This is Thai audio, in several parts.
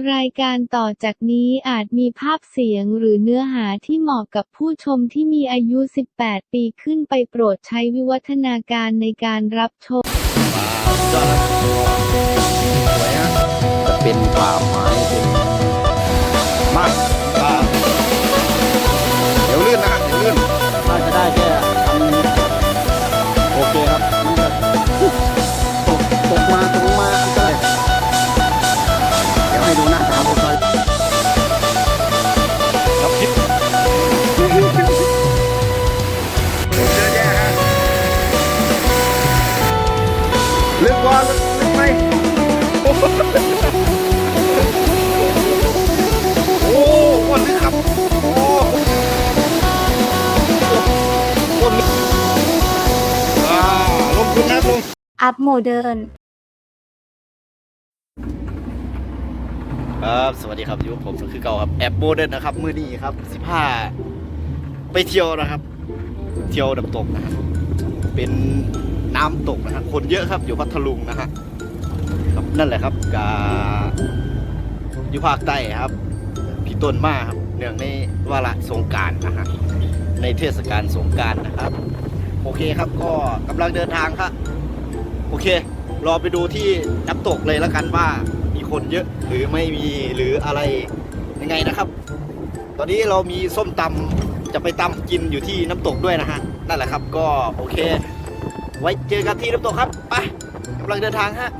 รายการต่อจากนี้อาจมีภาพเสียงหรือเนื้อหาที่เหมาะกับผู้ชมที่มีอายุ 18 ปีขึ้นไปโปรดใช้วิวัฒนาการในการรับชมยอดครับสวยฮะจะเป็นป่าไม้เป็นมากป่าเดี๋ยวลื่นนะฮะเดี๋ยวลื่นน่าจะได้แค่อันโอเคครับมันจะตกมาตกมา ลึกว่าลึกลึกไหมโอ้โหโอ้โหลึกครับโอ้โหโคตรลึกอ่าลงทุนนะลงอัพโมเดิร์นครับสวัสดีครับอยู่กับผมคือเก่าครับแอบโมเดิร์นนะครับมือนี้ครับสิบห้าไปเที่ยวนะครับ เที่ยวน้ำตกนะครับเป็น น้ำตกนะครับคนเยอะครับอยู่พัทลุงนะฮะครับนั่นแหละครับกาอยู่ภาคใต้ครับ พี่ต้นมาครับเนื่องในวาระสงการนะฮะในเทศกาลสงการนะครับ โอเคครับก็กำลังเดินทางครับโอเค รอไปดูที่น้ำตกเลยแล้วกันว่ามีคนเยอะหรือไม่มีหรืออะไรยังไงนะครับ ตอนนี้เรามีส้มตำจะไปตำกินอยู่ที่น้ำตกด้วยนะฮะนั่นแหละครับก็โอเค ไว้เจอกันที่น้ำตกครับ ไปกำลังเดินทางฮะ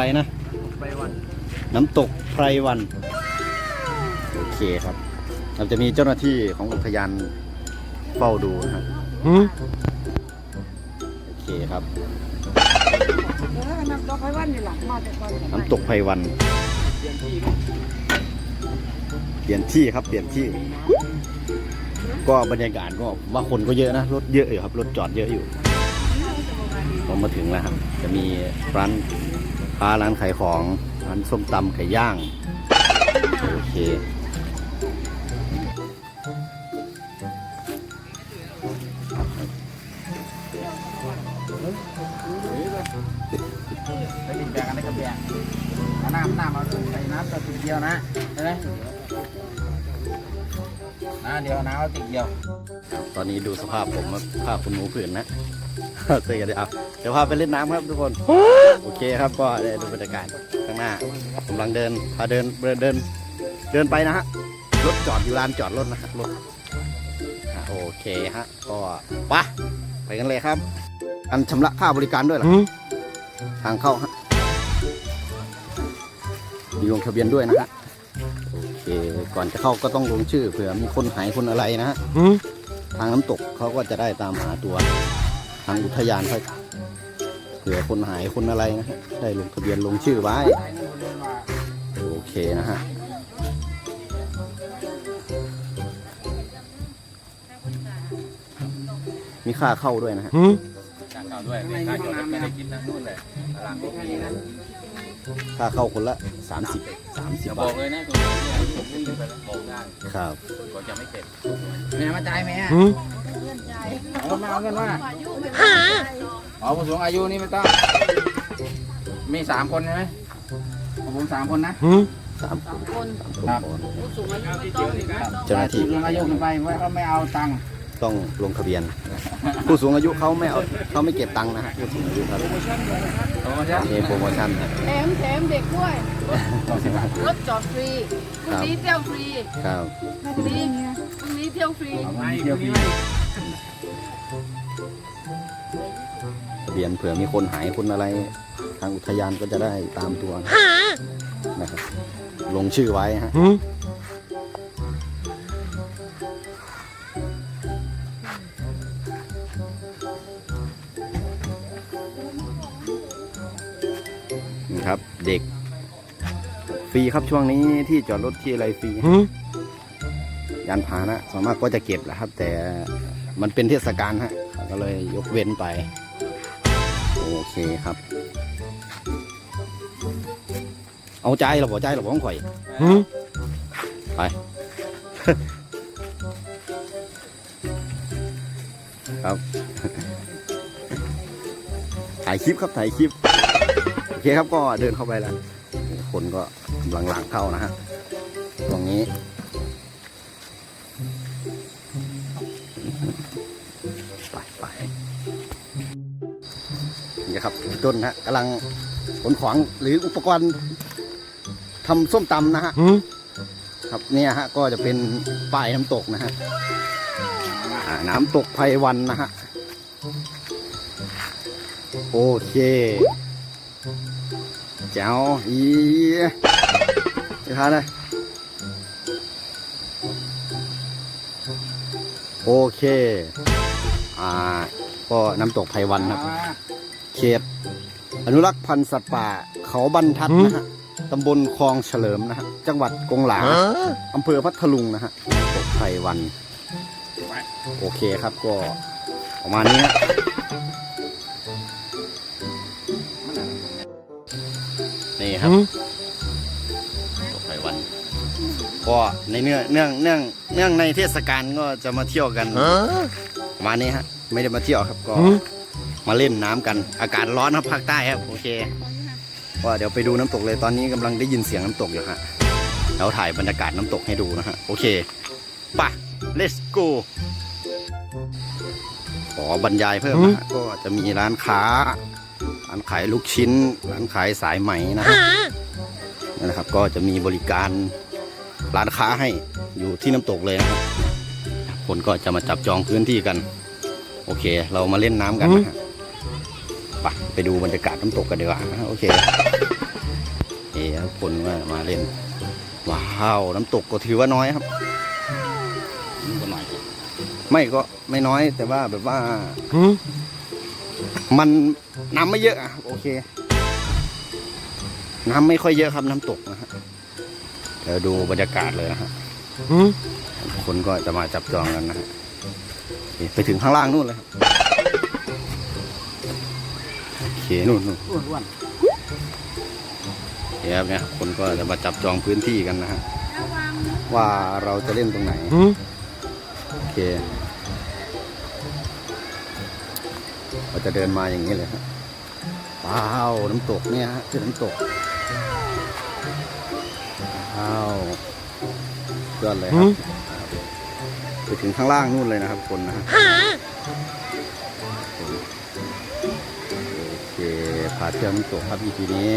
เป็นน้ำตกอะไรนะน้ำตกไพรวัน โอเคครับ เราจะมีเจ้าหน้าที่ของอุทยานเฝ้าดูนะครับโอเคครับ น้ำตกไผ่วันนี่แหละมาแต่ก่อนน้ำตกไพรวัน เปลี่ยนที่ครับ เปลี่ยนที่ ก็บรรยากาศก็ว่าคนก็เยอะนะ รถเยอะอยู่ครับ รถจอดเยอะอยู่พอมาถึงแล้วครับ จะมีร้าน ค้าร้านขายของ ร้านส้มตำไก่ย่าง โอเคไปดินแบงกันได้กับแบงเอาน้ำน้ำเอาใส่น้ำตัวติดเดียวนะใช่ไหมนะเดี๋ยวเอาน้ำเอาติดเดียว ตอนนี้ดูสภาพผมว่าผ้าคุณหนูผืนนะ เสียเดี๋ยวเอาเดี๋ยวพาไปเล่นน้ำครับทุกคน โอเคครับก็ได้ดูบรรยากาศข้างหน้ากำลังเดินพาเดินเดินเดินเดินไปนะฮะรถจอดอยู่ลานจอดรถนะฮะรถอะโอเคฮะก็ไปะไปกันเลยครับ อันชำระค่าบริการด้วยเหรอทางเข้าฮะมีลงทะเบียนด้วยนะฮะโอเคก่อนจะเข้าก็ต้องลงชื่อเผื่อมีคนหายคนอะไรนะฮะทางน้ำตกเขาก็จะได้ตามหาตัว ทางอุทยานเขาเผื่อคนหายคนอะไรนะฮะได้ลงทะเบียนลงชื่อไว้โอเคนะฮะมีค่าเข้าด้วยนะฮะจากเก่าด้วยไม่ค่าจอดไม่ได้กินนะนู่นเลยตลาดโอเคนะค่าเข้าคนละ 30 30จะบบาอทกเลยนะตรงนี้อายุวิ่งไปแล้วบอกได้ครับก่อนจะไม่เก็บแม่มาจ่ายไหมฮะ เพื่อนใจเอามาเอาเงินมาอายุไม่ได้ใจอ๋อผู้สูงอายุนี่ไม่ต้อง มีสามคนใช่ไหมของผมสามคนนะสามสามคนครับผู้สูงอายุไม่ต้องไม่ต้องเจ้าหน้าที่ผู้สูงอายุขึ้นไปว่าเขาไม่เอาตังค์ต้องลงทะเบียน ผู้สูงอายุเขาไม่เอาเขาไม่เก็บตังค์นะฮะผู้สูงอายุครับโอ้ใช่มีโปรโมชั่นนะแถมแถมเด็กด้วยสองสิบบาทรถจอดฟรีพรุ่งนี้เที่ยวฟรีครับพรุ่งนี้พรุ่งนี้เที่ยวฟรีเอาไปเดี๋ยวพี่ ทะเบียนเผื่อมีคนหายคนอะไร ทางอุทยานก็จะได้ตามตัวนะครับ ลงชื่อไว้ฮะนี่ครับ เด็ก ฟรีครับช่วงนี้ที่จอดรถที่อะไรฟรียานพาหนะส่วนมากก็จะเก็บแหละครับ แต่ มันเป็นเทศกาลฮะก็เลยยกเว้นไป โอเคครับ เอาใจเหรอหัวใจเหรอของข่อยไปครับ ถ่ายคลิปครับถ่ายคลิป โอเคครับก็เดินเข้าไปแล้ว คนก็กำลังหลังเข้านะฮะ นี่ครับพี่ต้นนะฮะกำลังขนของหรืออุปกรณ์ทำส้มตำนะฮะครับเนี่ยฮะก็จะเป็นป้ายน้ำตกนะฮะอ่าน้ำตกไพวันนะฮะโอเคแจ๋วอีจะทานเลยโอเค อ่า ก็น้ำตกไพวันครับ เขต อนุรักษ์พันธุ์สัตว์ป่า เขาบรรทัดนะฮะตำบลคลองเฉลิมนะฮะ จังหวัดกงหลาอำเภอพัทลุงนะฮะตกไพวัน โอเคครับก็ประมาณนี้ฮะนี่ครับตกไพวัน ก็ในเนื่องเนื่องเนื่องเนื่องในเทศกาลก็จะมาเที่ยวกันประมาณนี้ฮะ ไม่ได้มาเที่ยวครับก็ มาเล่นน้ำกัน อากาศร้อนครับภาคใต้ครับโอเคว่าเดี๋ยวไปดูน้ำตกเลยตอนนี้กำลังได้ยินเสียงน้ำตกอยู่ฮะแล้วถ่ายบรรยากาศน้ำตกให้ดูนะฮะโอเคไป let's go ขอบรรยายเพิ่มนะฮะก็จะมีร้านค้า ร้านขายลูกชิ้น ร้านขายสายไหมนะฮะนั่นนะครับ ก็จะมีบริการร้านค้าให้อยู่ที่น้ำตกเลยนะครับคนก็จะมาจับจองพื้นที่กัน โอเค เรามาเล่นน้ำกันนะฮะ ไปไปดูบรรยากาศน้ำตกกันดีกว่านะฮะโอเคเอ๋คนก็มาเล่นว้าวน้ำตกก็ถือว่าน้อยครับก็น้อยไม่ก็ไม่น้อยแต่ว่าแบบว่ามันน้ำไม่เยอะอะโอเค น้ำไม่ค่อยเยอะครับน้ำตกนะฮะเดี๋ยวดูบรรยากาศเลยนะฮะคนก็จะมาจับจองกันนะฮะไปถึงข้างล่างนู่นเลยครับ นู่นนู่นอ้วนอ้วนเดี๋ยวครับเนี่ยคนก็จะมาจับจองพื้นที่กันนะฮะว่าเราจะเล่นตรงไหนโอเคเราจะเดินมาอย่างนี้เลยครับว้าวน้ำตกเนี่ยฮะคือน้ำตกว้าวยอดเลยครับไปถึงข้างล่างนู่นเลยนะครับคนนะฮะ เที่ยวน้ำตกครับ EP นี้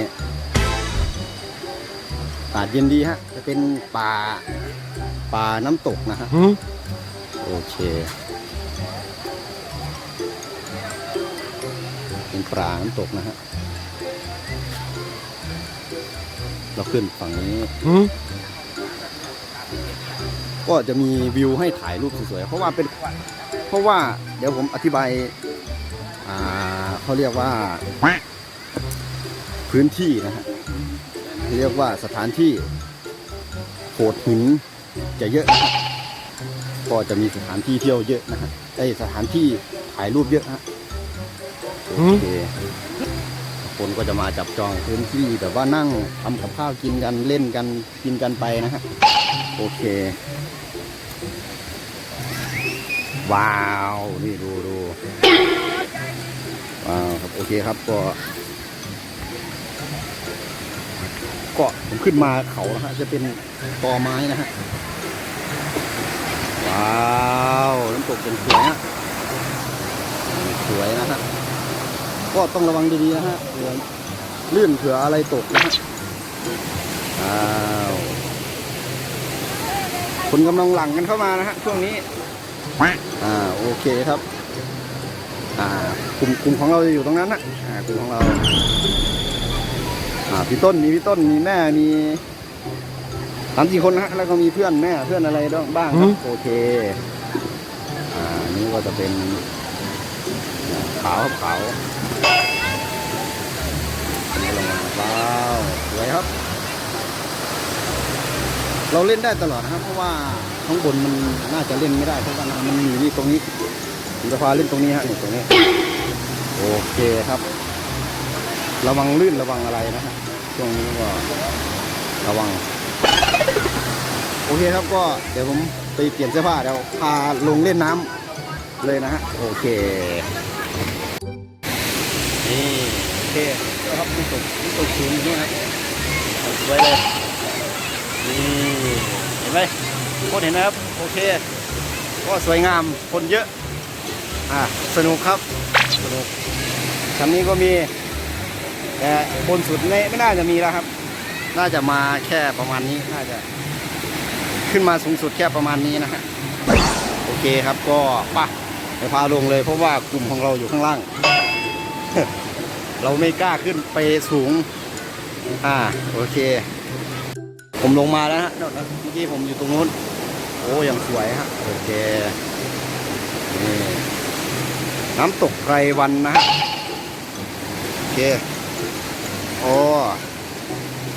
อากาศเย็นดีฮะ จะเป็นป่า ป่าน้ำตกนะฮะ โอเค เป็นป่าน้ำตกนะฮะ เราขึ้นฝั่งนี้ ก็จะมีวิวให้ถ่ายรูปสวยๆ เพราะว่าเป็น เพราะว่าเดี๋ยวผมอธิบาย อ่าเขาเรียกว่า พื้นที่นะฮะเรียกว่าสถานที่โขดหินจะเยอะนะฮะก็จะมีสถานที่เที่ยวเยอะนะฮะไอยสถานที่ถ่ายรูปเยอะฮะโอเคคนก็จะมาจับจองพื้นที่แบบว่านั่งทำกับข้าวกินกันเล่นกันกินกันไปนะฮะโอเค ว้าว นี่ดูดูว้าวครับ โอเคครับก็ เก็ผมขึ้นมาเขานะฮะจะเป็นตอไม้นะฮะว้าวน้ำตกเป็นสวยฮะสวยนะฮะก็ต้องระวังดีๆนะฮะเผื่อลื่นเผื่ออะไรตกนะฮะว้าวคนกำลังหลั่งกันเข้ามานะฮะช่วงนี้อ่าโอเคครับอ่ากลุ่มกลุ่มของเราจะอยู่ตรงนั้นนะอ่ากลุ่มของเรา อ่าพี่ต้นมีพี่ต้นมีแม่มีสามสี่คนนะฮะแล้วก็มีเพื่อนแม่เพื่อนอะไรบ้างครับโอเคอ่านี่ก็จะเป็นขาวครับขาวอันนี้ลงมาว้าวสวยครับ เราเล่นได้ตลอดนะครับ เพราะว่าข้างบนมันน่าจะเล่นไม่ได้เพราะว่ามันมีนี่ตรงนี้ผมจะพาเล่นตรงนี้ฮะนี่ตรงนี้ โอเคครับ ระวังลื่นระวังอะไรนะฮะช่วงนี้ก็ระวัง โอเคครับก็เดี๋ยวผมไปเปลี่ยนเสื้อผ้าเดี๋ยวพาลงเล่นน้ำเลยนะฮะโอเคนี่โอเคครับน้ำตกน้ำตกสูงอย่นี้ครับสวยเลยนี่เห็นไหมคตรเห็นนะครับโอเค ก็สวยงามคนเยอะอะสนุกครับสนุกชั้นนี้ก็มี แต่บนสุดไม่ไม่น่าจะมีแล้วครับ น่าจะมาแค่ประมาณนี้น่าจะ ขึ้นมาสูงสุดแค่ประมาณนี้นะฮะโอเคครับก็ไป่ะไปพาลงเลยเพราะว่ากลุ่มของเราอยู่ข้างล่าง เราไม่กล้าขึ้นไปสูง อ่าโอเค ผมลงมาแล้วฮะเมื่อกี้ผมอยู่ตรงนู้นโอ้ยังสวยฮะโอเคนี่น้ำตกไกรวันนะฮะโอเค โอ้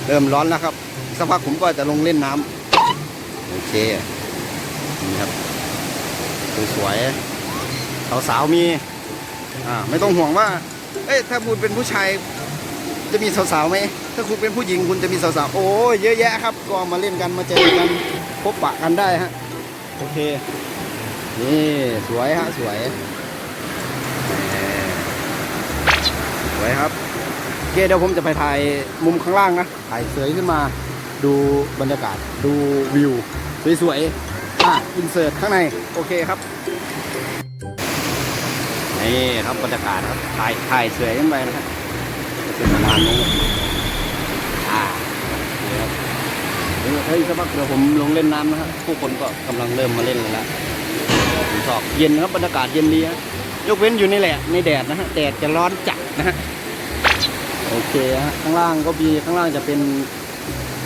เริ่มร้อนแล้วครับสักพักผมก็จะลงเล่นน้ำโอเคนี่ครับสวยๆสาวๆมีอ่าไม่ต้องห่วงว่า เอ้ยถ้าคุณเป็นผู้ชายจะมีสาวๆไหมถ้าคุณเป็นผู้หญิงคุณจะมีสาวๆโอ้เยอะแยะครับ ก็มาเล่นกันมาเจอกันพบปะกันได้ฮะโอเค นี่สวยฮะสวยสวยครับ เคเดี๋ยวผมจะไปถ่ายมุมข้างล่างนะ ถ่ายเสยขึ้นมา ดูบรรยากาศ ดูวิว สวยๆ อะ อินเสิร์ตข้างใน โอเคครับ นี่ครับบรรยากาศครับ ถ่าย ถ่ายเสยขึ้นไปนะฮะเป็นประมาณนี้อ่านี่ครับเฮ้ยสักพักเดี๋ยวผมลงเล่นน้ำนะฮะผู้คนก็กำลังเริ่มมาเล่นกันแล้วผมชอบเย็นครับบรรยากาศเย็นดีฮะยกเว้นอยู่นี่แหละในแดดนะฮะ แดดจะร้อนจัดนะฮะ โอเคฮะข้างล่างก็มีข้างล่างจะเป็น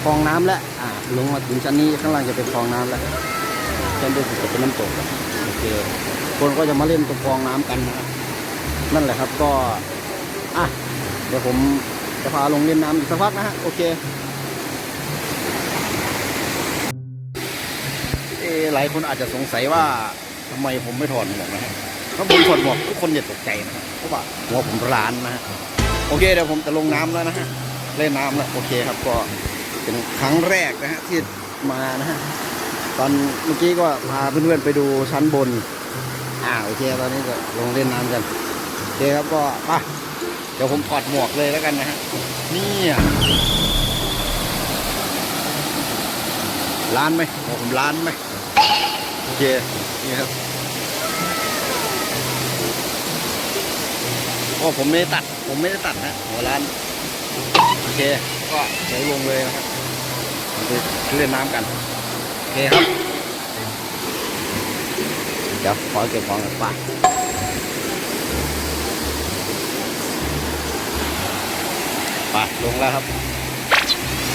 คลองน้ำแล้วอ่าลงมาถึงชั้นนี้ข้างล่างจะเป็นคลองน้ำแล้วชั้นบนสุดจะเป็นน้ำตกโอเคคนก็จะมาเล่นตรงคลองน้ำกันนะครับนั่นแหละครับก็อะเดี๋ยวผมจะพาลงเล่นน้ำอีกสักพักนะฮะโอเคเอหลายคนอาจจะสงสัยว่าทำไมผมไม่ถอดหมวกนะฮะถ้าผมถอดหมวกทุกคนอย่าตกใจนะครับเพราะว่าหัวผมร้านนะฮะ โอเคเดี๋ยวผมจะลงน้ำแล้วนะฮะเล่นน้ำแล้วโอเคครับก็เป็นครั้งแรกนะฮะที่มานะฮะตอนเมื่อกี้ก็พาเพื่อนๆไปดูชั้นบนอ่าโอเคตอนนี้ก็ลงเล่นน้ำกันโอเคครับก็ไปเดี๋ยวผมถอดหมวกเลยแล้วกันนะฮะนี่ร้านไหมผมร้านไหมโอเคนี่ครับ โอ้ผมไม่ได้ตัด ผมไม่ได้ตัดนะหัวร้าน โอเค ก็เดี๋ยวลงเลยนะครับไปเล่นน้ำกัน โอเคครับ เดี๋ยวขอเก็บของกันป่ะไปลงแล้วครับ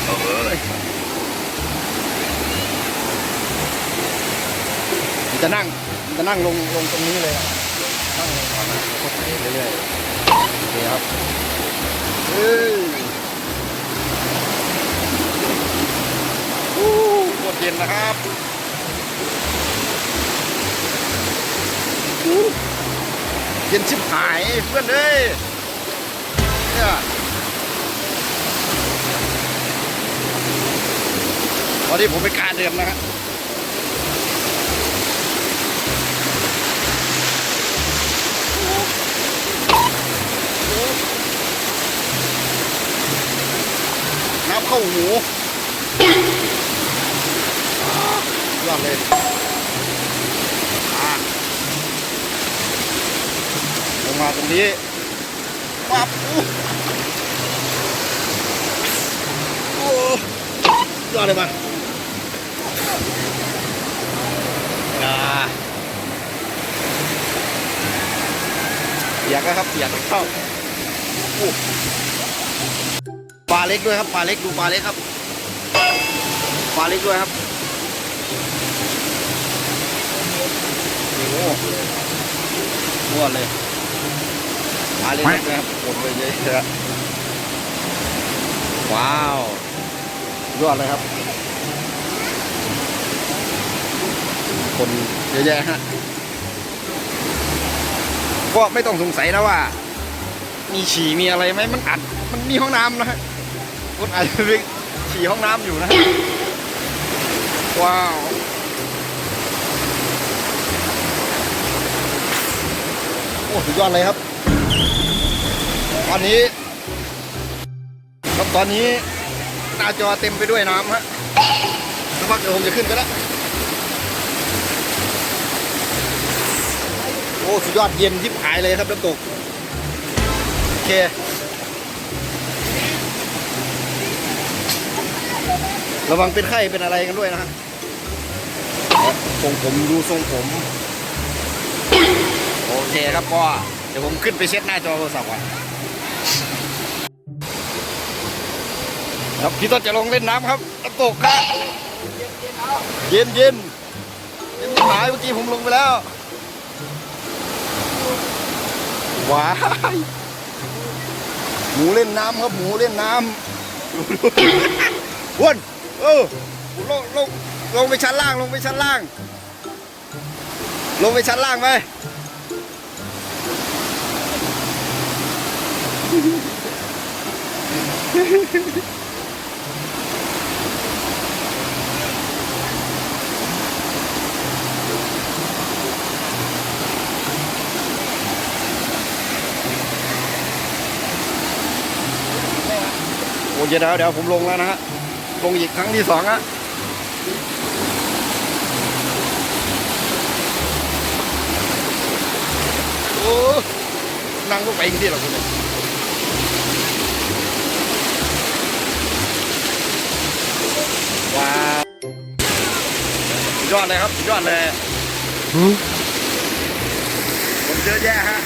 เอ้ยจะนั่งจะนั่งลงลงตรงนี้เลยนั่งลงก่อนนะแล้วก็ไปเรื่อยๆ โอเคครับเฮ้ยโอ้โหตรเย็นนะครับเย็นชิบหายเพื่อนเอ้ยเนี่ยวันนี้ผมไปกล้เดิมนะครับ เข้าหูยอดเลยอะลงมาตรงนี้ปั๊บอู้โอ้ยอดเลยมันอ่าเปียกนะครับเปียกเข้าอู้ปลา เล็กด้วยครับปลาเล็กดูปลาเล็กครับปลาเล็กด้วยครับโอ้โหวนเลยมาเลยนะครับผมไปเยอะๆว้าวยอดเลยครับ คนเยอะแยะฮะก็ไม่ต้องสงสัยนะว่า มีฉี่มีอะไรไหมมันอัด มันมีห้องน้ำนะฮะ คนอาจจะไปฉี่ห้องน้ำอยู่นะฮะว้าวโอ้สุดยอดเลยครับ ตอนนี้ ครับตอนนี้หน้าจอเต็มไปด้วยน้ำฮะสักพักเดี๋ยวผมจะขึ้นไปแล้วโอ้ สุดยอดเย็นทิพหายเลยครับน้ำตก โอเค ระวังเป็นไข้เป็นอะไรกันด้วยนะฮะทรงผมดูทรงผม โอเคครับก็เดี๋ยวผมขึ้นไปเช็ดหน้าจอโทรศัพท์ก่อนครับพี่ต้นจะลงเล่นน้ำครับน้ำตกครับเย็นเย็นเย็นหายเมื่อกี้ผมลงไปแล้วว้ายหมูเล่นน้ำครับหมูเล่นน้ำวน เออลงลงลงไปชั้นล่าง ลงไปชั้นล่าง ลงไปชั้นล่างไปโอ้ยเดี๋ยวเดี๋ยวผมลงแล้วนะฮะ ลงอีกครั้งที่สองฮะโอ้นั่งลงไปอีกทีหรอคุณเนี่ยว้าวสุดยอดเลยครับสุดยอดเลยคนเยอะแยะฮะ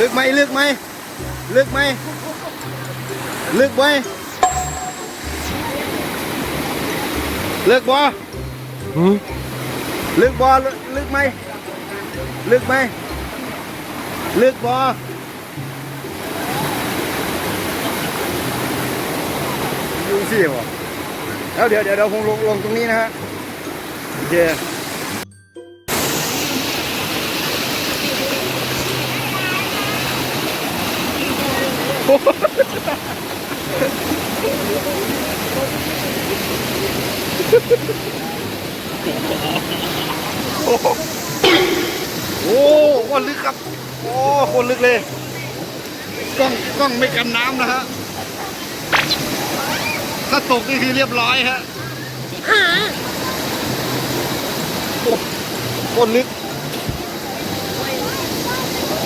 ลึกไหมลึกไหมลึกไหมลึกไหมลึกบ่ลึกบ่ลึลึกไหมลึกไหมลึกบ่ดูสิบ่แล้วเดี๋ยวเดี๋ยวเดี๋ยวผมลงลงตรงนี้นะฮะโอเค โอ้คนลึกครับ โอ้คนลึกเลย กล้องกล้องไม่กันน้ำนะฮะ ถ้าตกนี่คือเรียบร้อยฮะโอ้คนลึก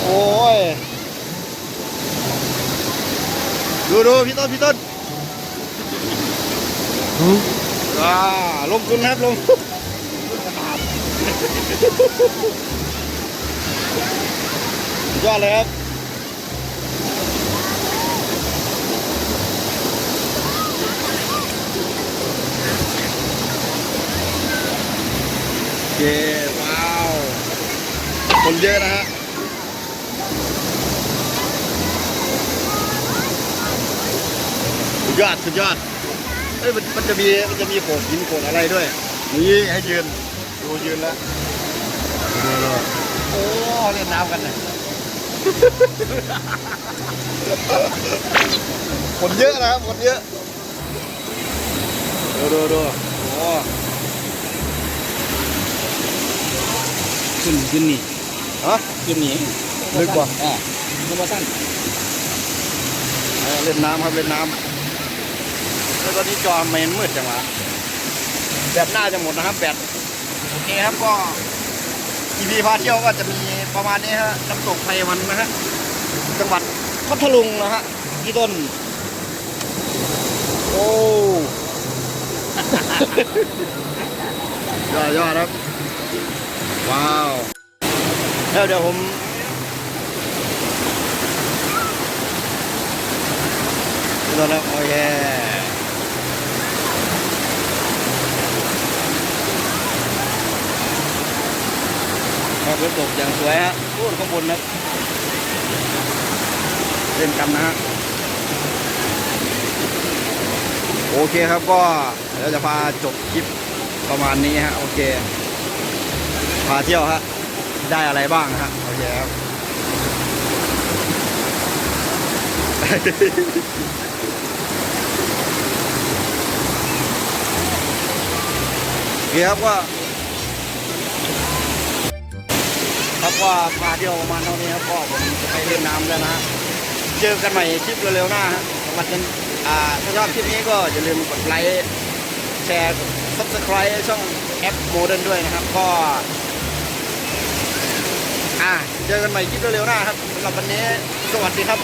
โอ้ย ดูดูพี่ต้นพี่ต้นอ่าลงทุนครับลงยอดเลยครับโอเคว้าว คนเยอะนะฮะ ดยอดสุดยอดเอ้ยมันมันจะมีมันจะมีโขดหินโขดอะไรด้วย นี่ให้ยืนดูยืนแล้วดูดูโอ้เล่นน้ำกันนะคนเยอะนะครับคนเยอะดูดูดูโอ้ขึ้นขึ้นนี่ฮะขึ้นนี่ลึกกว่าอ่าขึ้นมาสั้นเออเล่นน้ำครับเล่นน้ำ แล้วตอนนี้จอเมนมืดจังวะแบตน่าจะหมดนะครับแบตโอเคครับก็ทีพีพาเที่ยวก็จะมีประมาณนี้ฮะน้ำตกไพวันนะฮะจังหวัดพัทลุงนะฮะที่ต้น โอ้ยอดยอดครับ ว้าวแล้วเดี๋ยวผมดูแล้วโอเค ครับน้ำตกอย่างสวยฮะพูดข้างบนนะเล่นกันนะฮะโอเคครับก็เดี๋ยวจะพาจบคลิปประมาณนี้ฮะ โอเค พาเที่ยวฮะ ได้อะไรบ้างฮะ โอเคครับ โอเคครับว่ ครับว่าพาเที่ยวประมาณเท่านี้ครับก็ผมจะไปเล่นน้ำแล้วนะเจอกันใหม่คลิปเร็วๆหน้าฮะสำหรับวันอ่าถ้าชอบคลิปนี้ก็อย่าลืมกดไลค์แชร์ subscribe ช่องแอปโมเดิร์นด้วยนะครับ ก็เจอกันใหม่คลิปเร็วๆหน้าครับสำหรับวันนี้ สวัสดีครับ